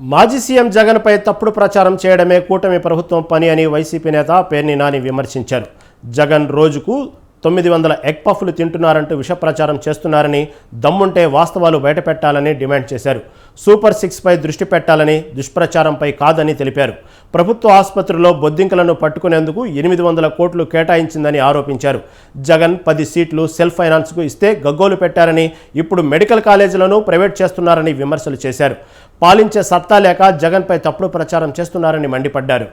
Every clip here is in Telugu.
మాజీ సీఎం జగన్పై తప్పుడు ప్రచారం చేయడమే కూటమి ప్రభుత్వం పని అని వైసీపీ నేత పేర్ని నాని విమర్శించారు. జగన్ రోజుకు తొమ్మిది వందల ఎగ్ పఫ్లు తింటున్నారంటూ విష ప్రచారం చేస్తున్నారని దమ్ముంటే వాస్తవాలు బయటపెట్టాలని డిమాండ్ చేశారు. సూపర్ సిక్స్పై దృష్టి పెట్టాలని దుష్ప్రచారంపై కాదని తెలిపారు. ప్రభుత్వ ఆసుపత్రిలో బొద్దింకలను పట్టుకునేందుకు ఎనిమిది వందల కోట్లు కేటాయించిందని ఆరోపించారు. జగన్ పది సీట్లు సెల్ఫ్ ఫైనాన్స్కు ఇస్తే గగ్గోలు పెట్టారని ఇప్పుడు మెడికల్ కాలేజీలను ప్రైవేట్ చేస్తున్నారని విమర్శలు చేశారు. పాలించే సత్తా లేక జగన్పై తప్పుడు ప్రచారం చేస్తున్నారని మండిపడ్డారు.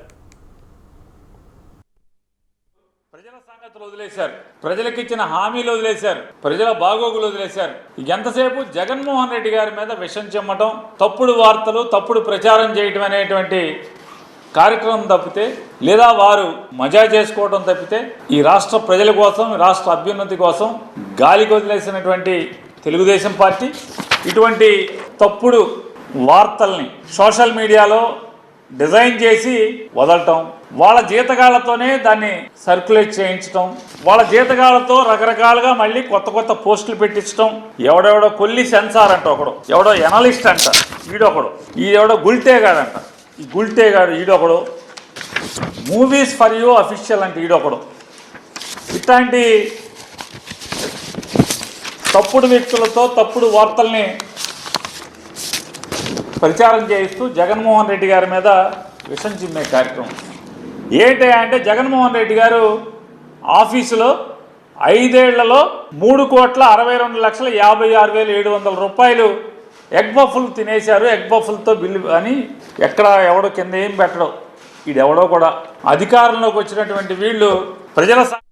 ప్రజల సంగతులు వదిలేశారు. ప్రజలకు ఇచ్చిన హామీలు వదిలేశారు. ప్రజల బాగోగులు వదిలేశారు. ఎంతసేపు జగన్మోహన్ రెడ్డి గారి మీద విషం చెమ్మటం తప్పుడు వార్తలు తప్పుడు ప్రచారం చేయటం అనేటువంటి కార్యక్రమం తప్పితే లేదా వారు మజా చేసుకోవడం తప్పితే ఈ రాష్ట్ర ప్రజల కోసం రాష్ట్ర అభ్యున్నతి కోసం గాలికి వదిలేసినటువంటి తెలుగుదేశం పార్టీ ఇటువంటి తప్పుడు వార్తల్ని సోషల్ మీడియాలో డిజైన్ చేసి వదలటం వాళ్ళ జీతగాళ్ళతోనే దాన్ని సర్క్యులేట్ చేయించటం వాళ్ళ జీతగాళ్ళతో రకరకాలుగా మళ్ళీ కొత్త కొత్త పోస్టులు పెట్టించడం ఎవడెవడో కొల్లి సెన్సార్ అంట ఒకడు ఎవడో ఎనలిస్ట్ అంట వీడొకడు. ఈ ఎవడో గుల్టేగాడంట ఈ గుల్టేగాడు ఈడొకడు. మూవీస్ ఫర్ యూ అఫీషియల్ అంటే ఈడొకడు. ఇట్లాంటి తప్పుడు వ్యక్తులతో తప్పుడు వార్తల్ని ప్రచారం చేయిస్తూ జగన్మోహన్ రెడ్డి గారి మీద విషం చిమ్మే కార్యక్రమం. ఏంటి అంటే జగన్మోహన్ రెడ్డి గారు ఆఫీసులో ఐదేళ్ళలో మూడు కోట్ల అరవై రెండు లక్షల యాభై ఆరు వేల ఏడు వందల రూపాయలు ఎగ్ బఫుల్ తినేశారు ఎగ్ బఫుల్తో బిల్లు అని ఎక్కడ ఎవడో కింద ఏం పెట్టడం. ఈడెవడో కూడా. అధికారంలోకి వచ్చినటువంటి వీళ్ళు ప్రజల స-